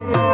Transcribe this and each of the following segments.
તારી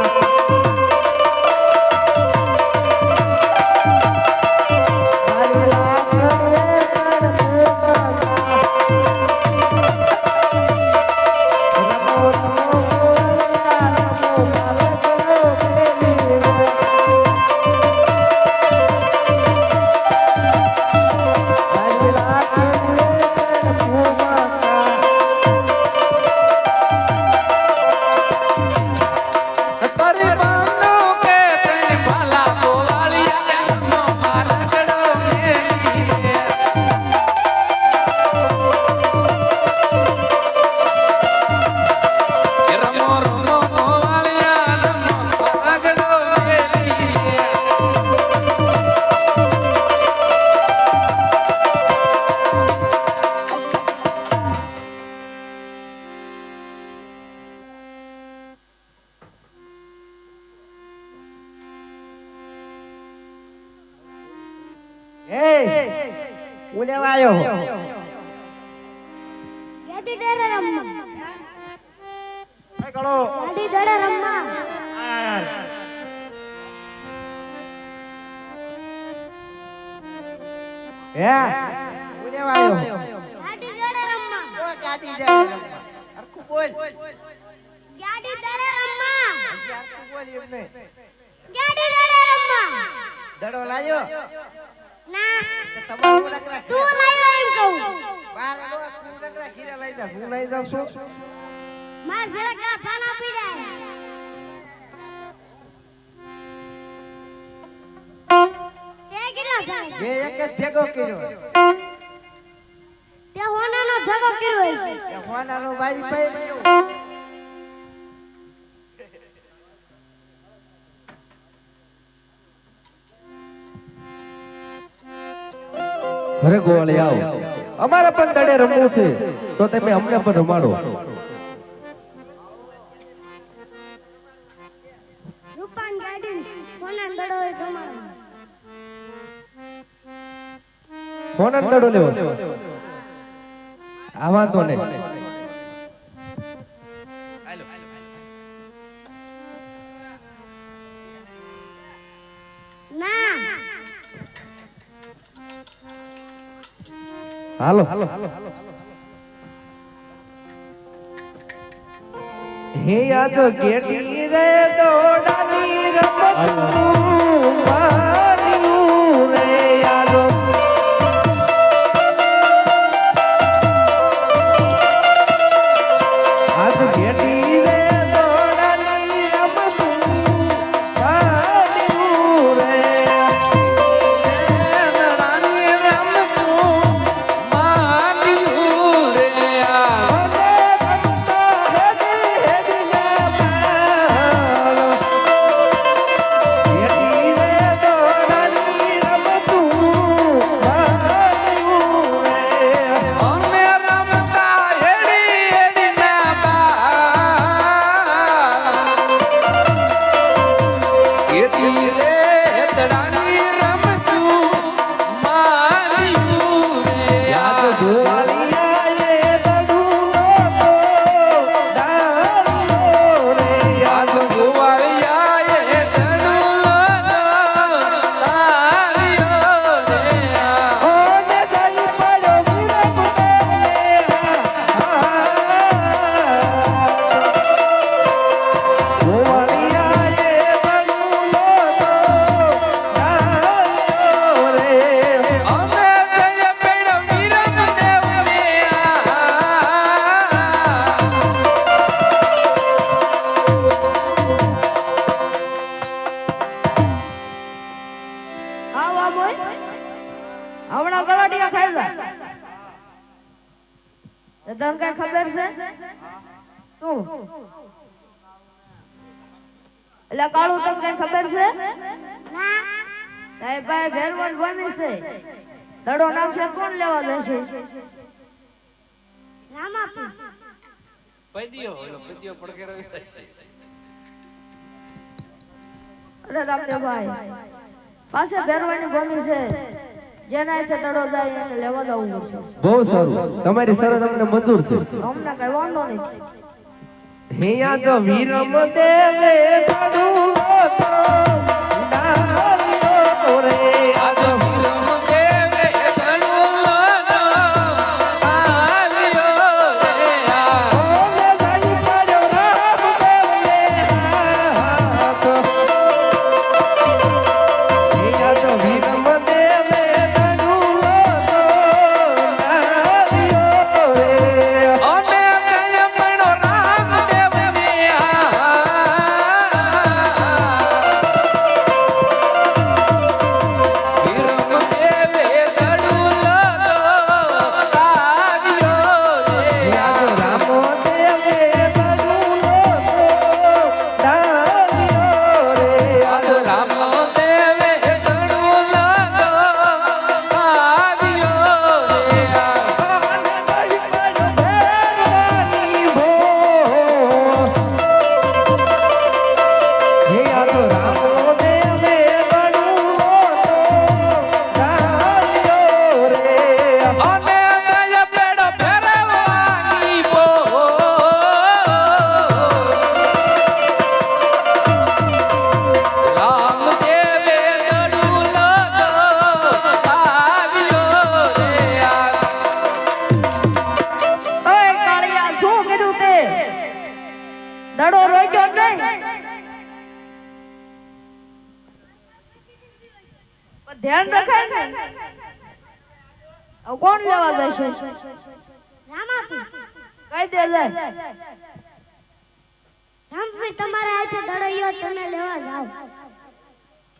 છું? માર ખાના તે કેટલા બે એક જ ભેગો કર્યો. તે હોનાનો ભેગો કર્યો છે. એ હોનાનો બારી પાઈ ગયો. ઘરે ગોવાળી આવો. અમારે પણ દડે રમવું છે. તો તમે અમને પણ રમાડો. ફોન દડો લેવો. આ વાંધો નહીં. ના હાલો. હે યાદ કેટી રે દોડાની રમત. ભેરવન છે. દડો નાખશે કોણ લેવા દેશે રામાપી. પદ્યો ઓલો પદ્યો પડકે રહી અરે રામદેવભાઈ પાસે ભેરવાની ભૂમિ છે. જેના હાથે દડો જાય એને લેવા જવું પડશે. બહુ સારું. તમારી સરસ અમને મંજૂર છે. અમને કઈ વાંધો નહીં. હે યાદ વીરમ દેવે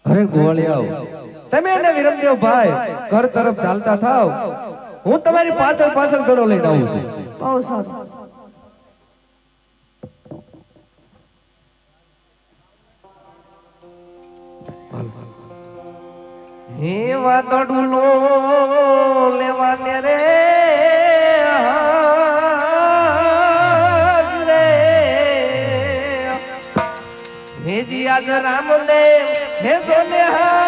અરે ગોળિયાઓ તમે ને વિરમદેવ ભાઈ ઘર તરફ ચાલતા થાવ. હું તમારી પાછળ પાછળ ઘડો લઈને આવું છું. બહુ સરસ હે વાતડું લો રે. રામદેવ હે જોને હા.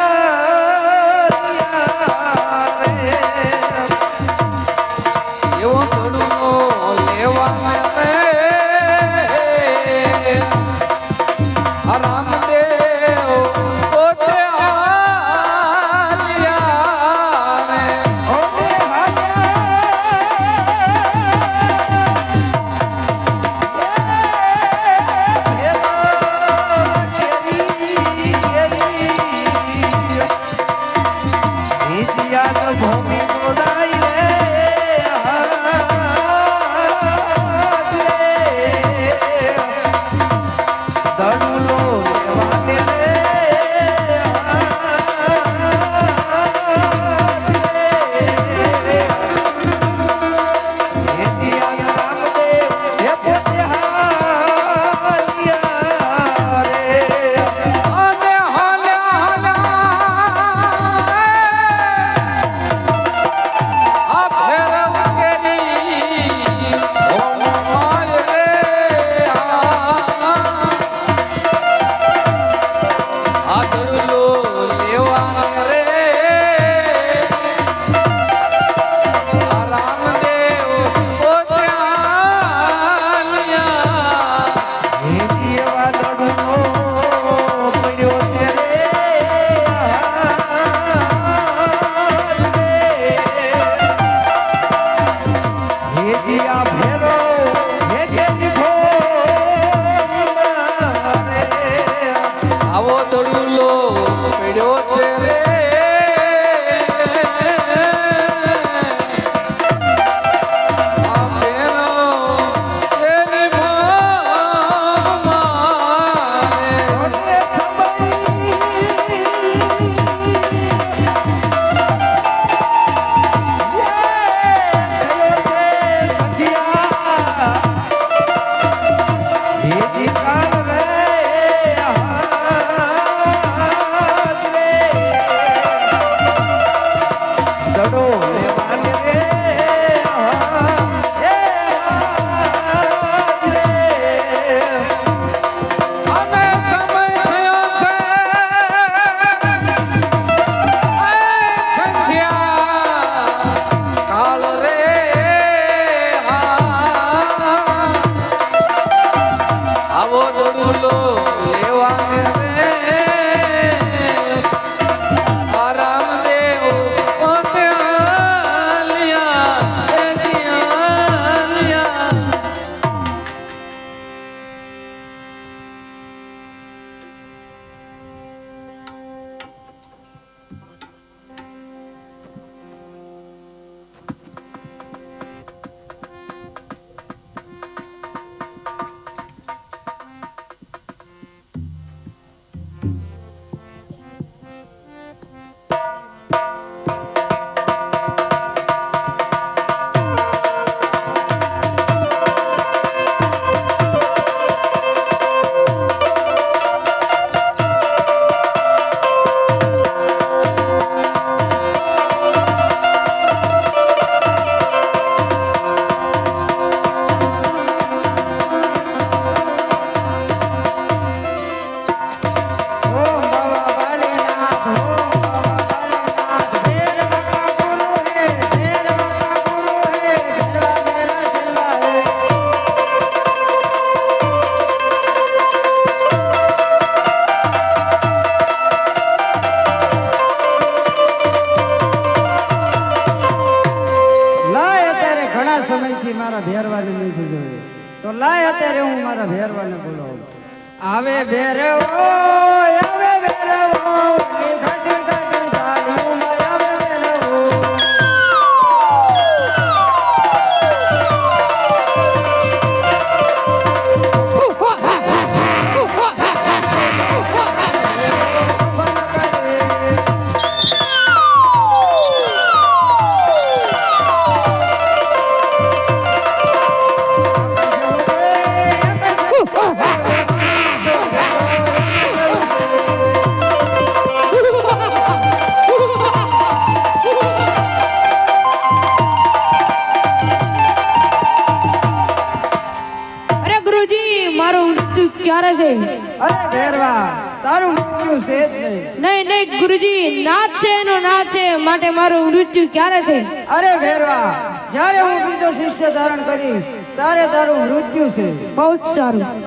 માટે મારું મૃત્યુ ક્યારે છે અરે ભેરવા જ્યારે હું બીજો શિષ્ય ધારણ કરીશ ત્યારે તારું મૃત્યુ છે બહુ જ સારું.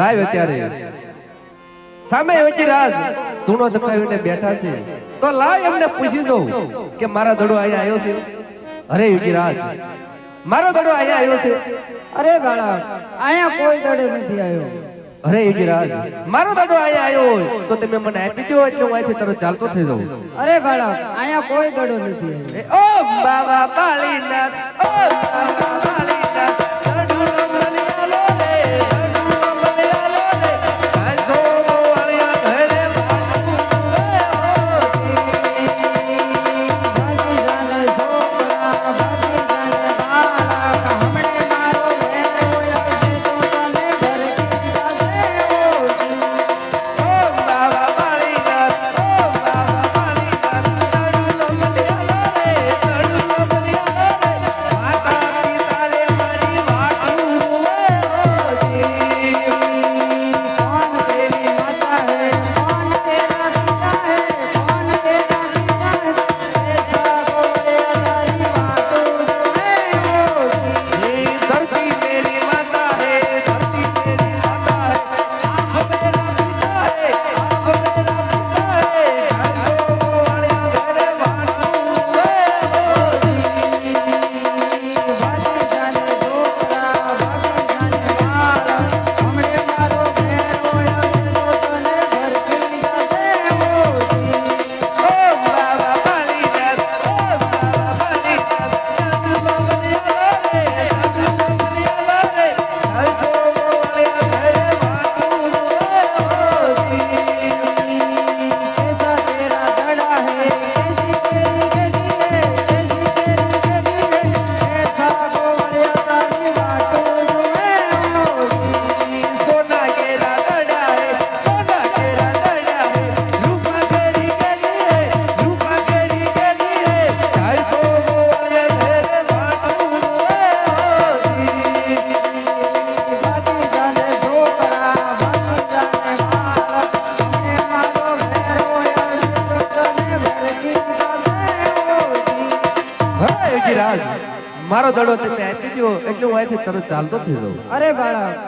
લાઈવ અત્યારે સામે વચીરાજ ધૂણો ધમકાવીને બેઠા છે. તો લાવ એમને પૂછી દઉં કે મારા દડો અહીંયા આવ્યો છે? અરે યુગીરાજ મારો દડો અહીંયા આવ્યો છે? અરે બાળક અહીંયા કોઈ દડે નથી આવ્યો. અરે યુગીરાજ મારો દડો અહીંયા આવ્યો તો તમે મને આપી દો એટલે હું અહીંથી તરત ચાલતો થઈ જાઉં. અરે બાળક અહીંયા કોઈ દડો નથી ઓ બાબા બાળીનાથ ઓ બાબા મારો દડો તમે આપી દો એટલે હું અહીંથી તરત ચાલતો થઈ જાઉં અરે બાળક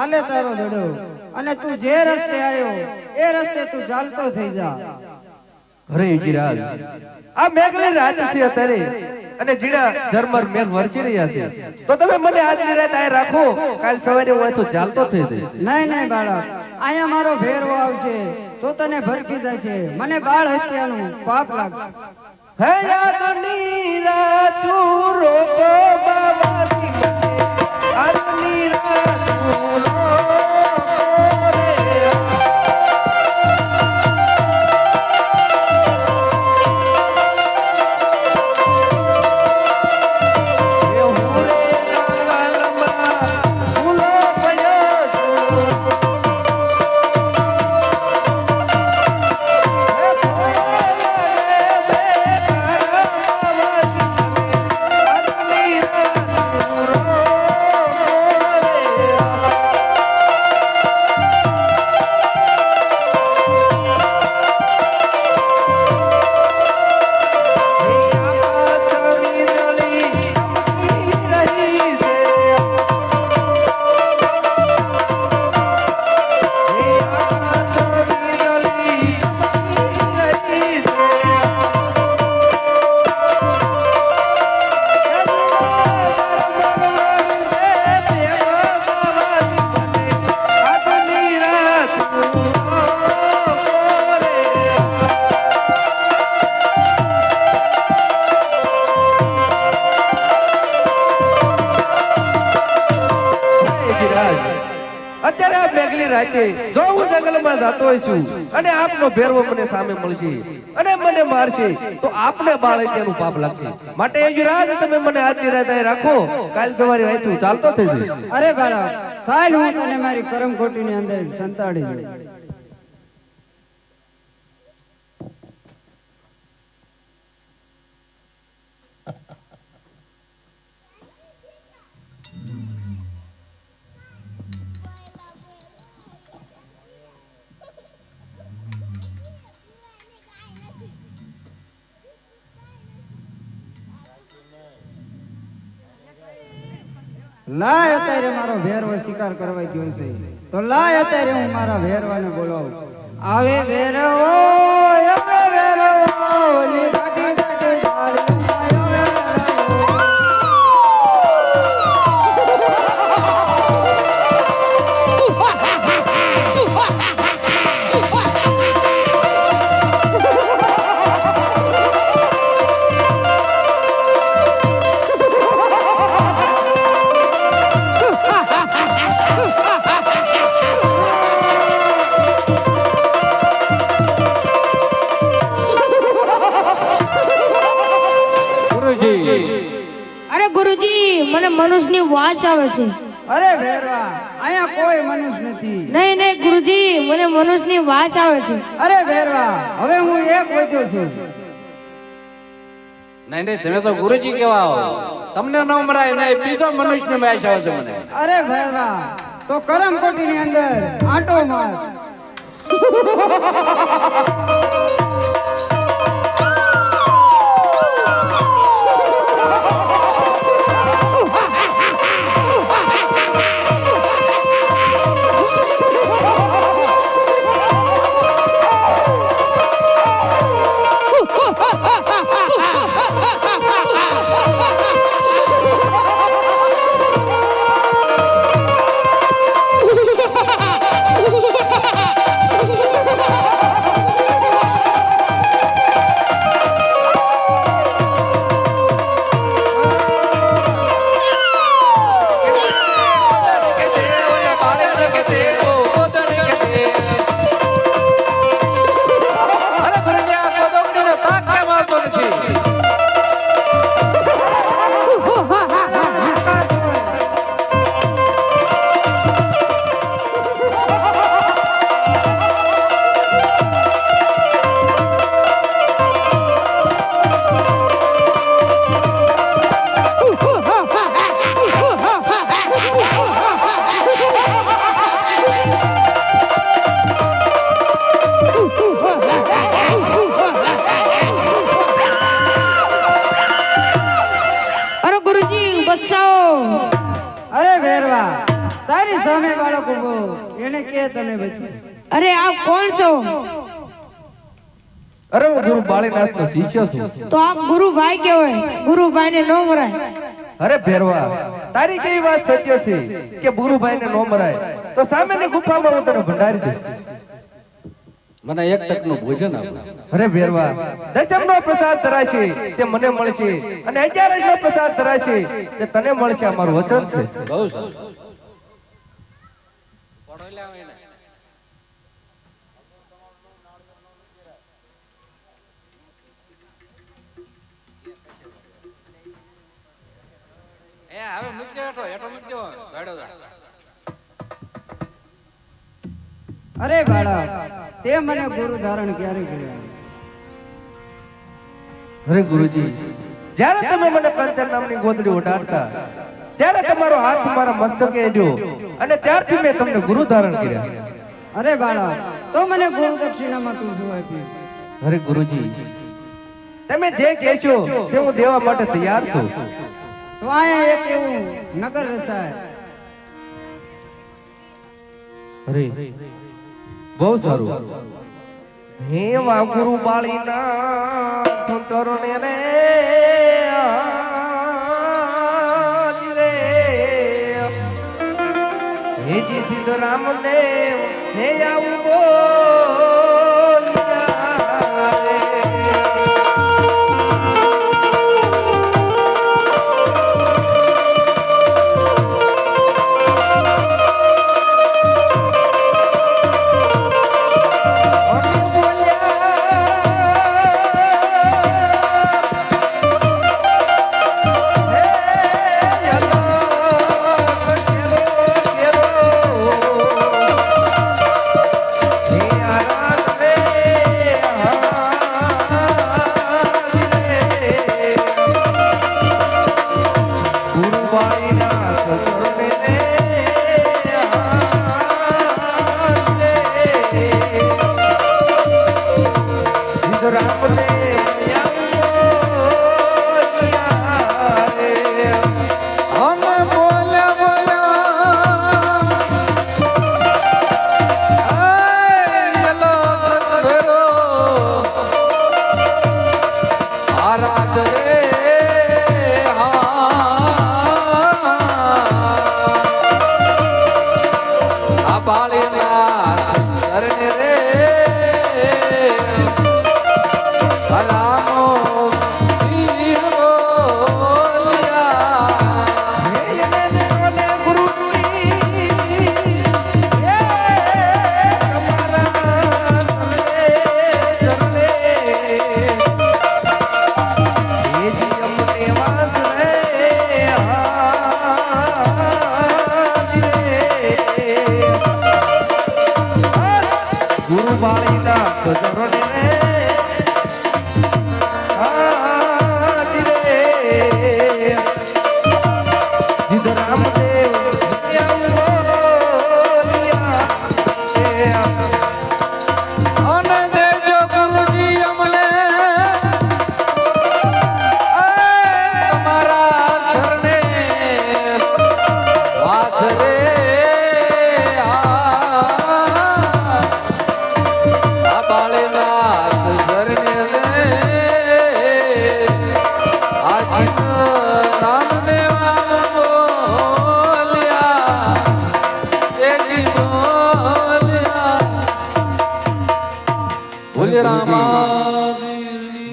આલે તારો દડો. અને તું જે રસ્તે આવ્યો એ રસ્તે તું ચાલતો થઈ જા. અરે ગિરાજ આ મેઘલી રાત છે અત્યારે. અને જીડા ઝરમર મેઘ વરસી રહ્યા છે. તો તમે મને આજની રાત આ રાખો. કાલ સવારે હું તો ચાલતો થઈ જઈશ. નહીં નહીં બાળક. અહીંયા મારો ફેરવો આવશે. તો તને ભરકી જશે. મને બાળ હત્યાનું પાપ લાગશે. હે રાતે જો હું જંગલમાં જતો છું અને આપનો ભેરવો મને સામે મળશે અને મને મારશે, તો આપને બાળક તેનું પાપ લાગશે. માટે એ રાજ તમે મને આજની રાતે રાખો. કાલ સવારે અહીંથી ચાલતો થઈ જાય અરે બાળક, સાલ હું અને મારી કરમ ખોટીની અંદર સંતાડી લાય અત્યારે મારો વેરવો શિકાર કરવા ગયો છે. તો લાય અત્યારે હું મારા ભેરવાને બોલાવું. આવે ભેરવો! ગુરુજી મને મનુષ્યની વાસ આવે છે. અરે ભેરવા અહીંયા કોઈ મનુષ્ય નથી. નહીં નહીં ગુરુજી મને મનુષ્યની વાસ આવે છે. અરે ભેરવા હવે હું એક વધ્યો છું. નહીં નહીં તમે તો ગુરુજી કેવા હો તમને ન મરાય નહીં બીજો મનુષ્ય વાસ આવે છે મને. અરે ભેરવા તો કરમ કોટીની અંદર આટો માર. ભેરવા તારી સામે બાળક ઊભો એને કે તને બચી અરે આ કોણ છો? અરે હું ગુરુ બાળીનાથનો શિષ્ય છું. તો આપ ગુરુભાઈ કેવાય ગુરુભાઈ ને નો મરાય. અરે ભેરવા તારી કેવી વાત સત્ય છે કે ગુરુભાઈને નો મરાય? તો સામેની ગુફામાં હું તને ભંડારી દઈશ. મને એક ટકનું ભોજન આપો. અરે ભેરવા દશમ નો પ્રસાદ ધરાશે તે મને મળશે. અને અગિયારસ નો પ્રસાદ ધરાશે તે તને મળશે અમારું વચન છે. બહુ સરસ હવે મૂકજો હેઠો હેઠો મૂકજો. ગાડો અરે બાળક તે મને ગુરુ ધારણ ક્યારે કર્યા? અરે ગુરુજી જ્યારે તમે મને કંચન નામની ગોદડી ઓઢાડતા ત્યારે તમારો હાથ મારા મસ્તકે એડ્યો અને ત્યારથી મેં તમને ગુરુ ધારણ કર્યા. અરે બાળા તો મને ગુરુ દક્ષિણામાં તું શું આપ્યું અરે ગુરુજી તમે જે કહેશો તે હું દેવા માટે તૈયાર છું. તો આયા એક એવું નગર રસાય. અરે બહુ સારું. હે વાગુરુ બાળીના ચરણે રે આજ રે. હે જી સિદ્ધ રામદેવ, હે આવું i'm adorable.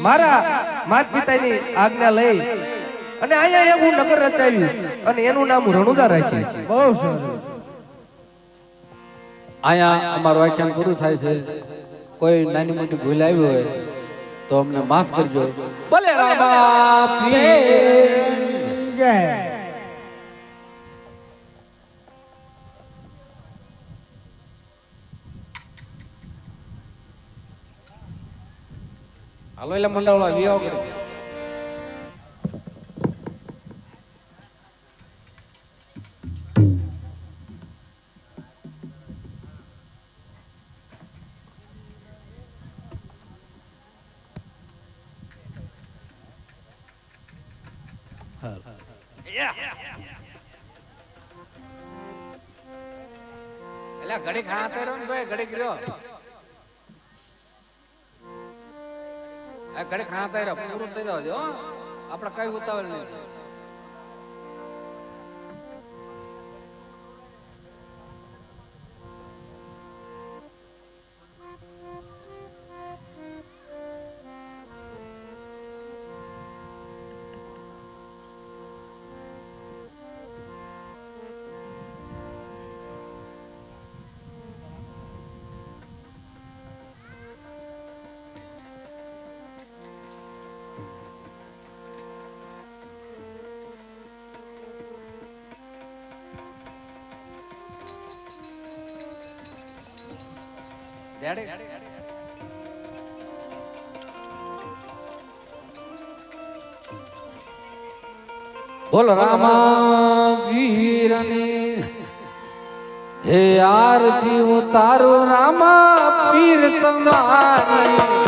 મારા માત પિતાની આજ્ઞા લઈ અને અહીંયા એવું નગર રચાવ્યું અને એનું નામ રણુદા રાખ્યું. બહુ સરસ. અહીંયા અમારું વ્યાખ્યાન પૂરું થાય છે. કોઈ નાની મોટી ભૂલ આવી હોય તો અમને માફ કરજો. ભલે રામા જય. હાલો એટલે મંડળ વિવાહ કરે એટલે ઘડી ખાતે રહ્યો ને ભાઈ ઘડી રહ્યો ઘડી ખાતા રહ્યો પૂરું થઈ જવા દે આપણે કઈ ઉતાવળ નહીં. ડેડી બોલ રામા વીરની. હે આરતી ઉતારો રામા પીર તમારી.